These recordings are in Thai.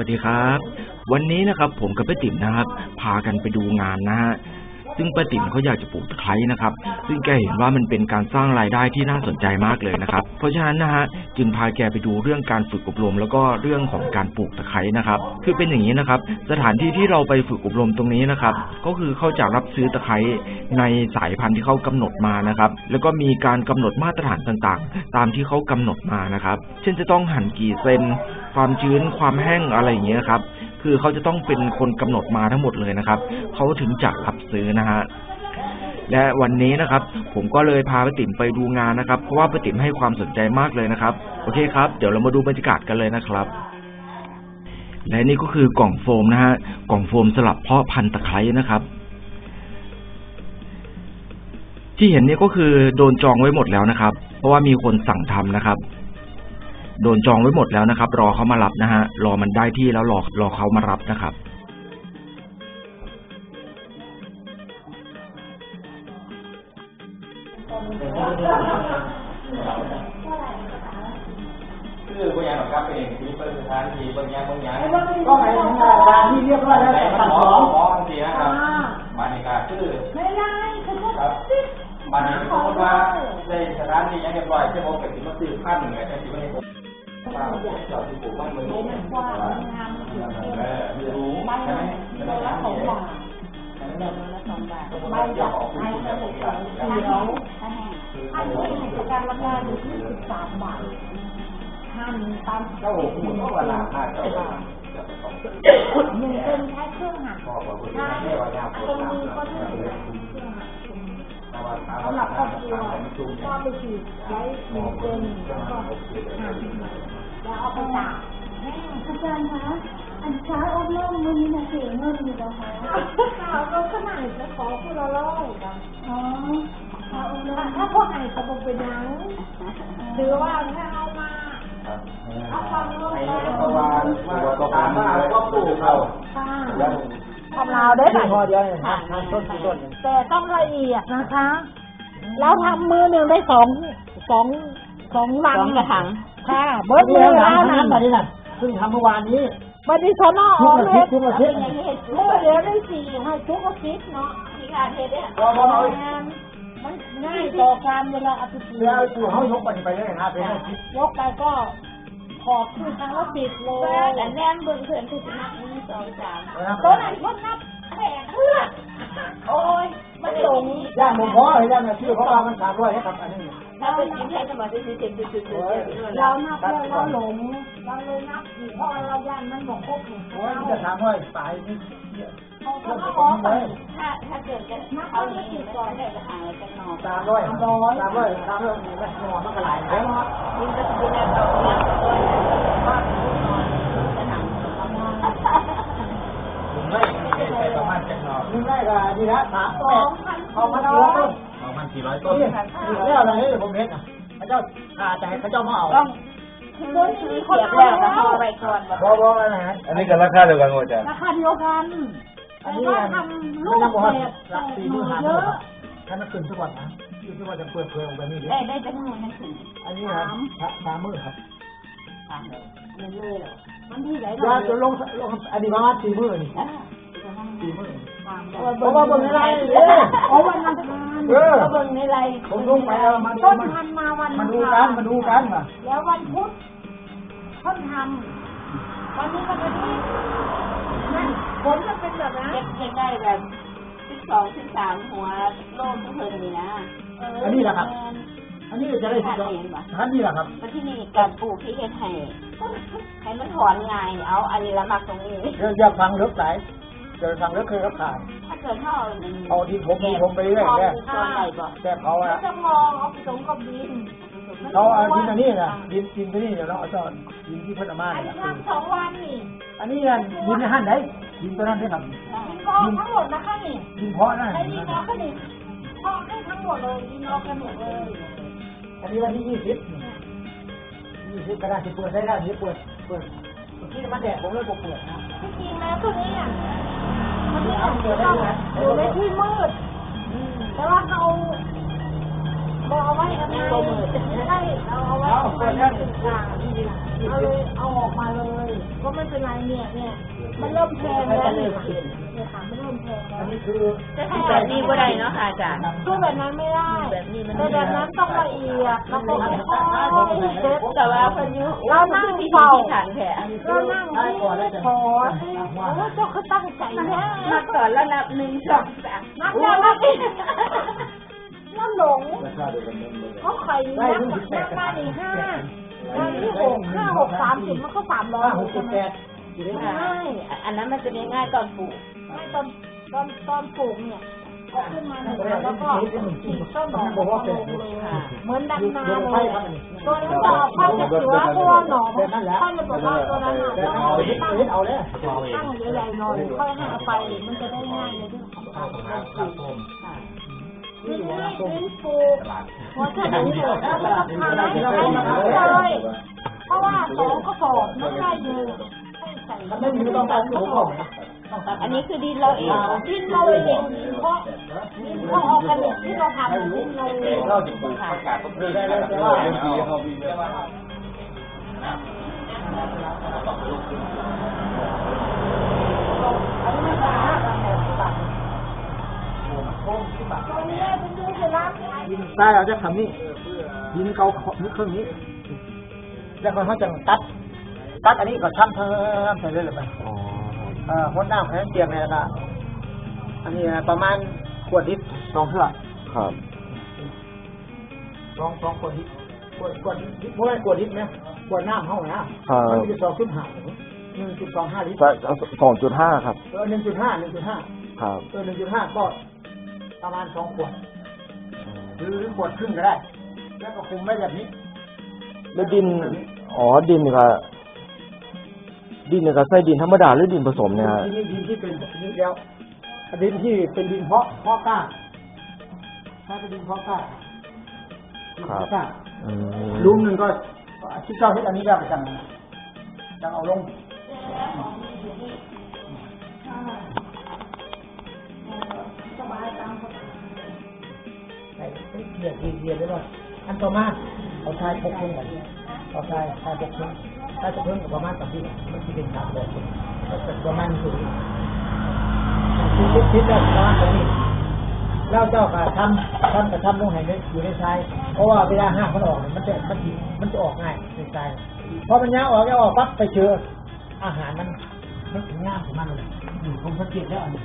วัสดีครับ วันนี้นะครับผมกับป้าติ๋มนะครับ พากันไปดูงานนะฮะซึ่งป้าติ๋มเขาอยากจะปลูกตะไคร้นะครับ ซึ่งแกเห็นว่ามันเป็นการสร้างรายได้ที่น่าสนใจมากเลยนะครับ เพราะฉะนั้นนะฮะจึงพาแกไปดูเรื่องการฝึกอบรม แล้วก็เรื่องของการปลูกตะไคร้นะครับ คือเป็นอย่างนี้นะครับ สถานที่ที่เราไปฝึกอบรมตรงนี้นะครับ ก็คือเขาจะรับซื้อตะไคร้ในสายพันธุ์ที่เขากำหนดมานะครับ แล้วก็มีการกำหนดมาตรฐานต่างๆ ตามที่เขากำหนดมานะครับ เช่นจะต้องหั่นกี่เซน ความชื้นความแห้งอะไรอย่างเงี้ยครับ คือเขาจะต้องเป็นคนกำหนดมาทั้งหมดเลยนะครับเขาถึงจะรับซื้อนะฮะและวันนี้นะครับ ผมก็เลยพาป้าติ๋มไปดูงานนะครับ เพราะว่าป้าติ๋มให้ความสนใจมากเลยนะครับ โอเคครับ เดี๋ยวเรามาดูบรรยากาศกันเลยนะครับ และนี่ก็คือกล่องโฟมนะฮะ กล่องโฟมสลับเพาะพันธุ์ตะไคร้นะครับ ที่เห็นนี่ก็คือโดนจองไว้หมดแล้วนะครับ เพราะว่ามีคนสั่งทำนะครับ โดนจองไว้หมดแล้วนะครับ รอเขามารับนะฮะ รอมันได้ที่แล้วรอรอเขามารับนะครับคือบางอย่างครับเป็นที่เป็นสถานที่บางอย่างบางอย่างก็หมายถึงงานที่เรียบร้อยแล้วไหนแต่มันตัดหมขอองหมอบางทีนะครับมาในการคือไม่ได้คือครับมาในสมมติว่าในสถานที่ยังเรียบร้อยใช่ไหมผมกับที่มาซื้อพันหนึ่งไงแต่ที่ไม่ได้ผม ตามจอดที่ปลูกบ้านเมืองมันกว้างมันงามมันสวยเออมีรู้บ้านใช่เราไหมเราละสองบาทใช่ไหมเดือนละสองบาทสมมติใบว่าเจ้าจากของผู้ไอ้หญิงก็เนี่ยจะผมเขียายวอันนี้ให้ประกันราคาอยู่ที่สิบสามบาทห้ามตามเจ้าหูเมื่อเวลาห้าเจ้าหนึ่งเป็นแค่เครื่องหักใช่ไหมตรงนี้ก็นะที่เหลือเครื่องหั่นเพราะว่าทางสำหรับครอบครัวก็ไปฉีดไว้หนึ่งเป็นแล้วก็หั่น แล้วเอาไปตากแห้งอาจารย์คะอันช้าอบรมมือนี้นะเสียเงินอยู่แล้วคะข่าวก็ขนาดจะขอคุณละร้อยกันอ๋อช้าอบรมถ้าพวกไหนจะบอกเป็นยังหรือว่าถ้าเอามาเอาความรู้ไอ้มาเพระว่าว่าก็ถามว่าก็ปลูกเขาค่ะทำลาวได้ไหมพอเดียวเนี่ยทานต้นต้นแต่ต้องละเอียดนะคะ แล้วทำมือหนึ่งได้สองสองสองลังกระถาง ค่ะเบิร์ดมืเมื่ออแล้วน้ำนะน้ำตอนนี้น่ะเพิ่งทำเมื่อวานนี้บัดนี้เขานอกทุกอาทิตย์ทุกอาทิตย์เมื่อเดี๋ยวได้สี่ให้ทุกอาทิตย์เนาะที่การเทศเนี่ยมันง่ายต่อการเวลาอาทิตย์เดี๋ยวตัวเขายกไปไปเลยนะเป็นอาทิตย์ยกไปก็ขอบคือครั้งละสิบโลแต่แนมเบิ่งเพื่อนคือจะนับหนึ่งสองสามตัวไหนก็นับแผงเพื่อโอ้ยมันหลงย่างหมูพ่อหรือย่างชื่อเพราะว่ามันสามร้อยให้กับอันนี้ ถ้าเป็นจริงแค่จะมาซื้อซื้อซื้อซื้อซื้อเรานับแล้วเราหลงเราเลยนับอีกเพราะเราย่านมันบอกครบโอ้ยจะสามร้อยตายนี่เขาก็ขอไปถ้าถ้าเกิดกันเอาอย่างนี้ก่อนได้จะหาอะไรกันนอนสามร้อยสามร้อยสามร้อยสามร้อยมีไหนอนมันก็หลายแล้วคุณจะดูแลเราเนี่ยก็ว่าคุณนอนจะหนังทำงานผมไม่ปประมาณจังหวัดนี่ได้ก็ดีนะสามแปดเขาพันร้อยต้น สองพันสี่ร้อยต้นนี่นี่อะไรนี่ผมเห็นนะพระเจ้าอาใจพระเจ้ามาเอาต้องคือคือเสียบแล้วก็ห่อไปก่อนบอบออะไรนะอันนี้ก็ราคาเดียวกันหมดจ้ะราคาเดียวกันอันแต่นี้ว่ามันทำลูมันกยังบอกแบว่าบหลักสี่หมื่นห้าเยหมื่อะนถ้ามันขึ้นทุกวันนะขึ้นทุกวันจะเปิดเผยออกไปนี่ดิได้ได้จำนวนนั่นคืออันนี้ครับสามหมื่นครับสามเลยเหรอมันที่ไหนยาจะลงลงอันนี้ประมาณสี่หมื่นนี่อ่าจะนั่งสี่หมื่นตามเพราะว่าบนอะไรเออเอาวันอังคาร เออก็เบิ่งในไลน์ผมลงไปแล้วมันต้นทันมาวันมาดูกันมาดูกันมาแล้ววันพุธต้นทำวันนี้วันนี้นั่นผลมันเป็นแบบนั้นเก็บเก็บได้แบบสิบสองสิบสามหัวโลกทุกเพิ่นนี่นะอันนี้แหละครับอันนี้จะได้สิบสองอันนี้แหละครับมันที่นี่การปลูกที่เฮ็ดให้ให้มันถอนง่ายเอาอันนี้ละมักตรงนี้เดี๋ยวอยากฟังเลิกสาย เดี๋ยวฟังเลิกเคยรับขายถ้าเกิดเท่าเอาที่ผมมีผมไปเรื่อยแค่ตอนไหนบ่แค่เขาเราอะจะมองเอาผสมกับดินเขาเอาดินอันนี้นะดินดินที่นี่เดี๋ยวเราเอาจอดดินที่พัฒนาอันเนี่ยนี้ทำสองวันนี่อันนี้ดินในหั่นได้ดินตัวนั้นได้ครับดินกองทั้งหมดนะคะนี่ดินเพาะนะไอ้ดินออกก็นี่พอกให้ทั้งหมดเลยดินออกกันหมดเลยอันนี้วันที่ยี่สิบยี่สิบกระดาษที่เปิดได้แล้วนี่เปิดเปิดที่มันแดดผมเลยผมเปิดนะที่จริงแล้วตัวนี้อะมันที่ต้ อยู่ในที่มืด แต่ว่าเขาบอกเอาไว้ทำไมใช่เราเอาไว้ทำไมถึงกลางเอาเลยเอาออกมาเลย ก็ไม่เป็นไรเนี่ยเนี่ยมันเริ่มแพงแล้วเนี่ยค่ะเนี่ยค่ะมันเริ่มแพงแล้วอันนี้คือจะให้แบบนี้ก็ได้เนาะค่ะอาจารย์คือแบบนั้นไม่ได้แต่แบบนั้นต้องละเอียดแล้วก็ค่อยๆเช็ดแต่ว่าเพิ่นอยู่เรานั่งที่เฝ้า ที่ฐานแผลเรานั่งที่ขอที่โอ้เจ้าเขาตั้งใจแน่นับก่อนแล้วนับหนึ่งสองสามนับแล้วนับอีกนั่นหลงราคาเดียวกันเดิมเขาไข่นับนับมาดีห้ามาที่หกห้าหกสามสิบมันก็สามร้อยหกสิบแปดอยู่ได้ใช่อันนั้นมันจะง่ายตอนปลูกไม่ตอนตอนตอนปลูกเนี่ย เอาขึ้นมาหนึ่งแล้วก็ฉีดต้นหนอมลงเลยค่ะเหมือนดำนาเลยตัวนั้นต่อเข้าจะเสือตัวหนอมข้าจะบอกว่าตัวนั้นเอาตั้งเอาเลยตั้งใหญ่ๆหน่อยค่อยให้เอาไปมันจะได้ง่ายในเรื่องของการปลูกทีนี้ดินปลูกพอถ้าดินปลูแล้วก็ขายขายเลยเพราะว่าสองก็สอบไมันได้อยู่ให้ใส่มันไม่มีต้องการที่ผมบอกนะ อันนี้คือดินเราเองดินเราเองเพราะดินเพราะออร์แกนิกที่เราทำดินเราเองเข้าถึงประกาศต้องเรื่อได้แต่ว่าเป็นปีเขามีแต่ว่าตรงนี้เป็นดูสิร้ายินใต้เราจะทำนี่ยินเกาเครื่องนี้แล้วก็เขาจะตัดตัดอันนี้ก็ทำเพิ่มใส่เลยเลยไปอ๋อเอ่อ คนน้ำให้เตรียมเนี่ยนะอันนี้ประมาณขวดลิตรสองเท่าครับสองสองขวดลิตรขวดขวดลิตรเพราะว่าขวดลิตรไหมขวดน้ำเขานะมันมีสองจุดห้าหนึ่งจุดสองห้าลิตรสองจุดห้าครับเออหนึ่งจุดห้าหนึ่งจุดห้าครับเออหนึ่งจุดห้าก็ประมาณสองขวดหรือขวดครึ่งก็ได้ แล้วก็คุมไว้แบบนี้ แล้วดิน อ๋อดินนี่ก็ ดินนี่ก็ใส่ดินธรรมดาหรือดินผสมเนี่ยฮะดินดินที่เป็นดินแล้วดินที่เป็นดินเพาะเพาะกล้าถ้าเป็นดินเพาะกล้าดินเพาะกล้าอืมลุมหนึ่งก็ที่เจ้าเฮ็ดอันนี้ได้ประจำนะจะเอาลงใส่เกลียดเกลียดได้ว่าอันต่อมาเอาชายพกขึ้นกัน เอาชายชายพกขึ้นชายพกขึ้นกับประมาณสามที่มันที่เป็นสามแบบประมาณสูงคิดคิดว่าประมาณตรงนี้แล้วเจ้าก็ทำทำกระทำลงให้อยู่ในทรายเพราะว่าเวลาห้างมันออกมันจะมันจะมันจะออกง่ายในทรายพอมันย้าออกย้าออกปั๊บไปเจออาหารมันมันถึงง่ามของมันเลยอยู่ผมสังเกตแล้วอันนี้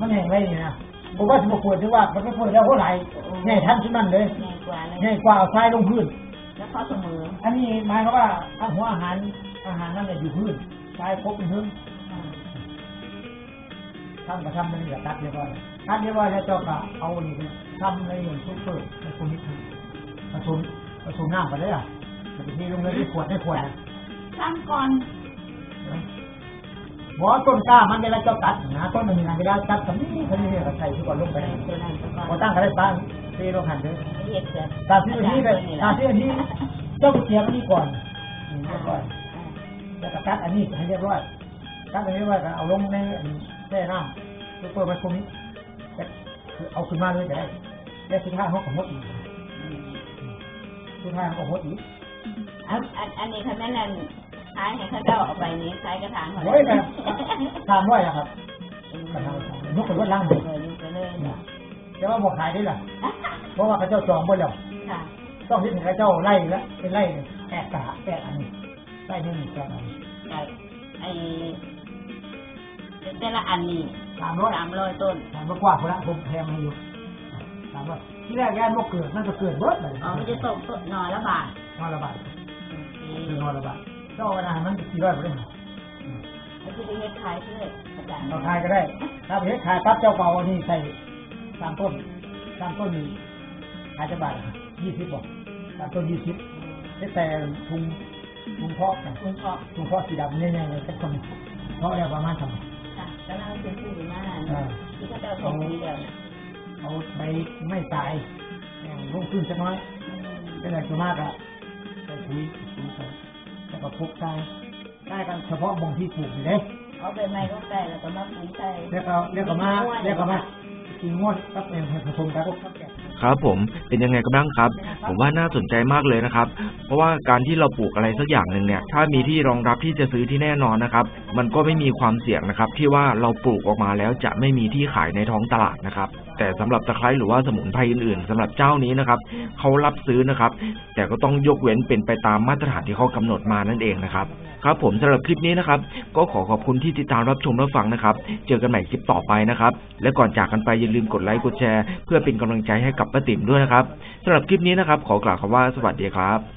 มันแห้งไรนี่นะผมว่าสมควรที่ว่ามันไม่ควรแล้วเท่าไหร่ง่ายทันที่มันเลยง่ายกว่าง่ายกว่าทรายลงพื้น แล้วข้อเสมอ อันนี้หมายความว่าเอาหัวอาหารอาหารนั่นแหละอยู่พื้นทรายครบเป็นพื้นทำก็ทำมันนี่ก็ตัดเรียบร้อยตัดเรียบร้อยแล้วเจ้าก็เอานี่ไปทำในหนึ่งซุปเปอร์ในคนนี้ผสมผสมน้ำกันเลยอะมันจะมีลงเลยในขวดในขวดนะทำก่อนบอกว่าต้นกล้ามันเวลาเจ้าตัดนะต้นมันมีงานเวลาตัดตรงนี้คนนี้ก็ใส่ทุกคนลงไปตัวนั้นตัวพอนั้นตั้งกันได้บ้าง เทลงหันเลยเฮ็ดแบบตามที่อันนี้เลยตามที่อันนี้เจ้าก็เตรียมอันนี้ก่อนนี่เรียบร้อยแล้วก็ตัดอันนี้ให้เรียบร้อยตัดอันนี้ไว้ก็เอาลงในแช่น้ำซุปเปอร์มาคนนี้เอาขึ้นมาเลยก็ได้แล้วสุดท้ายเขาก็หดอีกสุดท้ายเขาก็หดอีกอันอันอันนี้เขาแนะนำขายให้เขาเจ้าเอาไปนี้ขายกระถางเขาโอ้ยนะทานด้วยนะครับยกไปวัดล่างเลยเลยไปเลย แต่ว่าบอกขายได้ล่ะ เพราะว่าเขาเจ้าจองหมดแล้วค่ะ ต้องที่ถึงเขาเจ้าไล่แล้วเป็นไล่แปดกะแปดอันนี้ไล่หนึ่งแปดอันนี้แต่ไอแต่ละอันนี้สามร้อยสามร้อยต้นสามร้อยกว่าคนละผมแพงให้อยู่สามร้อยที่แรกแกนว่าเกิดมันก็เกิดเบิดเลยอ๋อมันจะตกต้นหน่อละบาทนอนระบาดคือนอนระบาดเจ้าเวลามันกี่ร้อยไปเลยแล้วจะไปเฮ็ดขายเพื่ออาจารย์เราขายก็ได้ ถ้าไปขายปั๊บเจ้าเก่าอันนี้ใส่ สามต้นสามต้นนี่ขายจะบาทยี่สิบบอกสามต้นยี่สิบแต่ถุงถุงเพาะนะคุณพ่อถุงเพาะสีดำเนี่ยๆเลยสักคนเพาะแล้วประมาณทำค่ะกำลังเป็นผู้หน้าอ่าที่เขาเจ้าส่งดีแล้วนะเอาใบไม่ตายลงขึ้นสักน้อยเป็นอะไรตัวมากอะใส่ปุ๋ยปุ๋ยใส่แล้วก็พกตายได้กันเฉพาะบ่งที่ปลูกอยู่เลยเอาไปไม้ก็ได้แล้วก็มาปุ๋ยใส่แล้วก็แล้วก็มาแล้วก็มา ครับผมเป็นยังไงกันบ้างครับ ผมว่าน่าสนใจมากเลยนะครับ เพราะว่าการที่เราปลูกอะไรสักอย่างหนึ่งเนี่ย ถ้ามีที่รองรับที่จะซื้อที่แน่นอนนะครับ มันก็ไม่มีความเสี่ยงนะครับ ที่ว่าเราปลูกออกมาแล้วจะไม่มีที่ขายในท้องตลาดนะครับ แต่สำหรับตะไคร้หรือว่าสมุนไพรอื่นๆสำหรับเจ้านี้นะครับเขารับซื้อนะครับ แต่ก็ต้องยกเว้นเป็นไปตามมาตรฐานที่เขากำหนดมานั่นเองนะครับครับผมสำหรับคลิปนี้นะครับ ก็ขอขอบคุณที่ติดตามรับชมรับฟังนะครับ เจอกันใหม่คลิปต่อไปนะครับ และก่อนจากกันไปอย่าลืมกดไลค์กดแชร์ เพื่อเป็นกำลังใจให้กับป้าติ๋มด้วยนะครับสำหรับคลิปนี้นะครับ ขอกล่าวคำว่าสวัสดีครับ